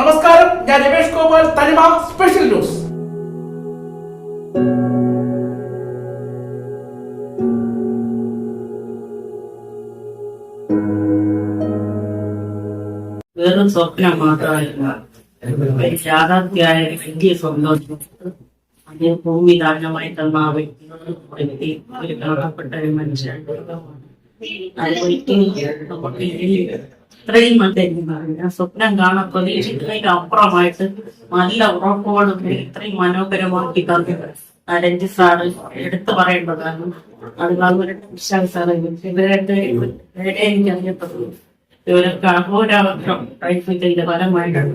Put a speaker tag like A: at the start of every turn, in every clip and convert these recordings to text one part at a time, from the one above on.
A: നമസ്കാരം ഞാൻ രമേഷ് ഗോപാൽ തനിമ സ്പെഷ്യൽ ന്യൂസ്
B: വെറും സ്വപ്നം മാത്രമല്ല യാഥാർത്ഥ്യായ ഇന്ത്യ സ്വന്തം അദ്ദേഹം ഭൂമി ദാനമായി തന്ന ആ വ്യക്തി മനുഷ്യൻ ഇത്രയും അദ്ദേഹം സ്വപ്നം കാണാൻ പ്രതീക്ഷിക്കുന്നതിന് അപ്പുറമായിട്ട് നല്ല ഉറപ്പോടുകൂടി ഇത്രയും മനോഹരമാക്കി തന്നത് രഞ്ജിത് സാറ് എടുത്തു പറയേണ്ടതാണ് അതുപോലെ വിശാൽ സാറ് ഇവരൊക്കെ എനിക്ക് ഇവരൊക്കെ അഹോരാവക്ഷം ഫലമായിട്ടാണ്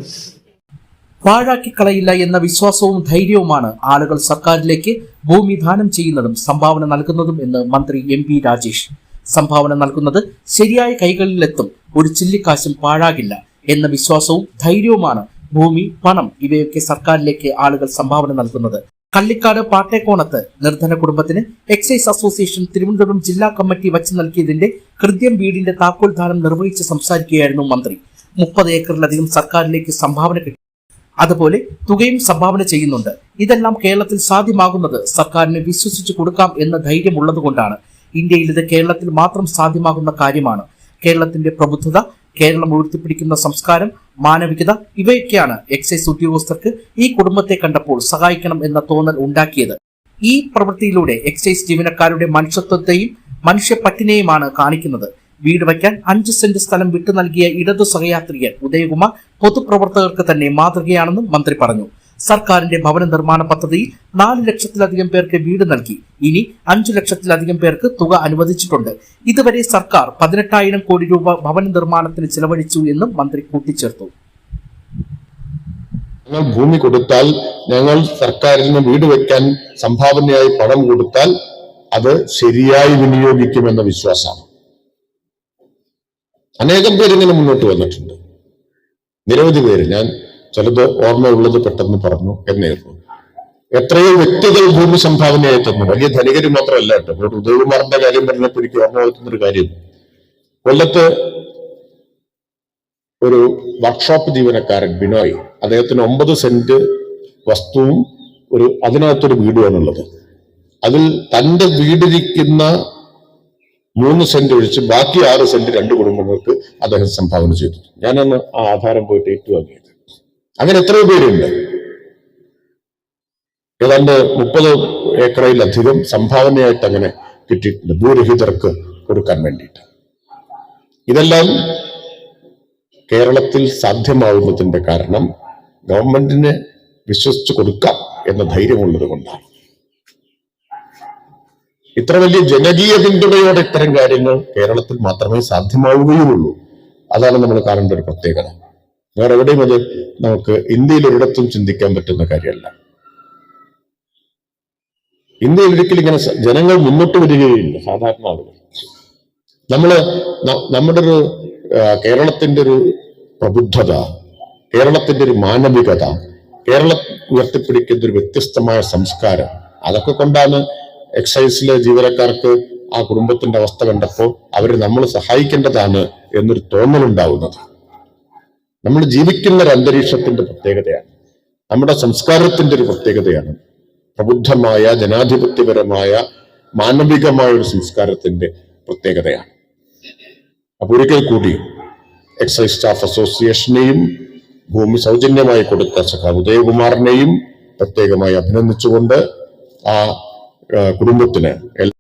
C: പാഴാക്കിക്കളയില്ല എന്ന വിശ്വാസവും ധൈര്യവുമാണ് ആളുകൾ സർക്കാരിലേക്ക് ഭൂമി ദാനം ചെയ്യുന്നതും സംഭാവന നൽകുന്നതും എന്ന് മന്ത്രി എം പി രാജേഷ് സംഭാവന നൽകുന്നത് ശരിയായ കൈകളിലെത്തും ഒരു ചില്ലിക്കാശും പാഴാകില്ല എന്ന വിശ്വാസവും ധൈര്യവുമാണ് ഭൂമി പണം ഇവയൊക്കെ സർക്കാരിലേക്ക് ആളുകൾ സംഭാവന നൽകുന്നത് കള്ളിക്കാട് പാട്ടേക്കോണത്ത് നിർധന കുടുംബത്തിന് എക്സൈസ് അസോസിയേഷൻ തിരുവനന്തപുരം ജില്ലാ കമ്മിറ്റി വച്ച് നൽകിയതിന്റെ ഹൃദ്യം വീടിന്റെ താക്കോൽദാനം നിർവഹിച്ച് സംസാരിക്കുകയായിരുന്നു മന്ത്രി മുപ്പത് ഏക്കറിലധികം സർക്കാരിലേക്ക് സംഭാവന കിട്ടി അതുപോലെ തുകയും സംഭാവന ചെയ്യുന്നുണ്ട് ഇതെല്ലാം കേരളത്തിൽ സാധ്യമാകുന്നത് സർക്കാരിന് വിശ്വസിച്ചു കൊടുക്കാം എന്ന ധൈര്യമുള്ളതുകൊണ്ടാണ് ഇന്ത്യയിൽ ഇത് കേരളത്തിൽ മാത്രം സാധ്യമാകുന്ന കാര്യമാണ് കേരളത്തിന്റെ പ്രബുദ്ധത കേരളം ഉയർത്തിപ്പിടിക്കുന്ന സംസ്കാരം മാനവികത ഇവയൊക്കെയാണ് എക്സൈസ് ഉദ്യോഗസ്ഥർക്ക് ഈ കുടുംബത്തെ കണ്ടപ്പോൾ സഹായിക്കണം എന്ന തോന്നൽ ഉണ്ടാക്കിയത് ഈ പ്രവൃത്തിയിലൂടെ എക്സൈസ് ജീവനക്കാരുടെ മനുഷ്യത്വത്തെയും മനുഷ്യപ്പട്ടിനെയുമാണ് കാണിക്കുന്നത് വീട് വയ്ക്കാൻ അഞ്ച് സെന്റ് സ്ഥലം വിട്ടു നൽകിയ ഇടതു സഹയാത്രികൻ ഉദയകുമാർ പൊതുപ്രവർത്തകർക്ക് തന്നെ മാതൃകയാണെന്നും മന്ത്രി പറഞ്ഞു സർക്കാരിന്റെ ഭവന നിർമ്മാണ പദ്ധതിയിൽ നാല് ലക്ഷത്തിലധികം പേർക്ക് വീട് നൽകി ഇനി അഞ്ചു ലക്ഷത്തിലധികം പേർക്ക് തുക അനുവദിച്ചിട്ടുണ്ട് ഇതുവരെ സർക്കാർ പതിനെട്ടായിരം കോടി രൂപ ഭവന നിർമ്മാണത്തിന് ചെലവഴിച്ചു എന്നും മന്ത്രി കൂട്ടിച്ചേർത്തു
D: ഞങ്ങൾ ഭൂമി കൊടുത്താൽ ഞങ്ങൾ സർക്കാരിന് വീട് വെക്കാൻ സംഭാവനയായി പണം കൊടുത്താൽ അത് ശരിയായി വിനിയോഗിക്കുമെന്ന വിശ്വാസമാണ് അനേകം പേര് ഇങ്ങനെ മുന്നോട്ട് വന്നിട്ടുണ്ട് നിരവധി പേര് ഞാൻ ചിലത് ഓർമ്മയുള്ളത് പെട്ടെന്ന് പറഞ്ഞു എന്നായിരുന്നു എത്രയോ വ്യക്തികൾ ഭൂമി സംഭാവനയായി തന്നു വലിയ ധനികര് മാത്രമല്ല കേട്ടോ ഉദയകുമാറിന്റെ കാര്യം പറഞ്ഞപ്പോൾ എനിക്ക് ഓർമ്മ വരുത്തുന്ന ഒരു കാര്യം കൊല്ലത്ത് ഒരു വർക്ക്ഷോപ്പ് ജീവനക്കാരൻ ബിനോയ് അദ്ദേഹത്തിന് ഒമ്പത് സെന്റ് വസ്തുവും ഒരു അതിനകത്തൊരു വീടുമാണുള്ളത് അതിൽ തന്റെ വീടിരിക്കുന്ന മൂന്ന് സെന്റ് ഒഴിച്ച് ബാക്കി ആറ് സെന്റ് രണ്ട് കുടുംബങ്ങൾക്ക് അദ്ദേഹം സംഭാവന ചെയ്തു ഞാനന്ന് ആ ആധാരം പോയിട്ട് ഏറ്റുവാങ്ങിയത് അങ്ങനെ എത്രയോ പേരുണ്ട് ഏതാണ്ട് മുപ്പത് ഏക്കറയിലധികം സംഭാവനയായിട്ട് അങ്ങനെ കിട്ടിയിട്ടുണ്ട് ഭൂരഹിതർക്ക് കൊടുക്കാൻ വേണ്ടിയിട്ട് ഇതെല്ലാം കേരളത്തിൽ സാധ്യമാവുന്നതിന്റെ കാരണം ഗവൺമെന്റിന് വിശ്വസിച്ചു കൊടുക്കാം എന്ന ധൈര്യമുള്ളത് കൊണ്ടാണ് ഇത്ര വലിയ ജനകീയ പിന്തുണയോടെ ഇത്തരം കാര്യങ്ങൾ കേരളത്തിൽ മാത്രമേ സാധ്യമാവുകയുള്ളൂ അതാണ് നമ്മൾ കാണേണ്ട ഒരു പ്രത്യേകത വേറെ എവിടെയും അത് നമുക്ക് ഇന്ത്യയിൽ ഒരിടത്തും ചിന്തിക്കാൻ പറ്റുന്ന കാര്യമല്ല ഇന്ത്യയിൽ ഒരിക്കലും ഇങ്ങനെ ജനങ്ങൾ മുന്നോട്ട് വരികയില്ല സാധാരണ ആളുകൾ നമ്മള് നമ്മുടെ ഒരു കേരളത്തിന്റെ ഒരു പ്രബുദ്ധത കേരളത്തിന്റെ ഒരു മാനവികത കേരളം ഉയർത്തിപ്പിടിക്കുന്ന ഒരു വ്യത്യസ്തമായ സംസ്കാരം അതൊക്കെ കൊണ്ടാണ് എക്സൈസിലെ ജീവനക്കാർക്ക് ആ കുടുംബത്തിന്റെ അവസ്ഥ കണ്ടപ്പോൾ അവരെ നമ്മൾ സഹായിക്കേണ്ടതാണ് എന്നൊരു തോന്നലുണ്ടാവുന്നത് നമ്മൾ ജീവിക്കുന്ന ഒരു അന്തരീക്ഷത്തിന്റെ പ്രത്യേകതയാണ് നമ്മുടെ സംസ്കാരത്തിന്റെ ഒരു പ്രത്യേകതയാണ് പ്രബുദ്ധമായ ജനാധിപത്യപരമായ മാനവികമായ ഒരു സംസ്കാരത്തിന്റെ പ്രത്യേകതയാണ് അപ്പൊ ഒരിക്കൽ കൂടി എക്സൈസ് സ്റ്റാഫ് അസോസിയേഷനെയും ഭൂമി സൗജന്യമായി കൊടുത്ത സഖാ ഉദയകുമാറിനെയും പ്രത്യേകമായി അഭിനന്ദിച്ചുകൊണ്ട് ആ കുടുംബത്തിന്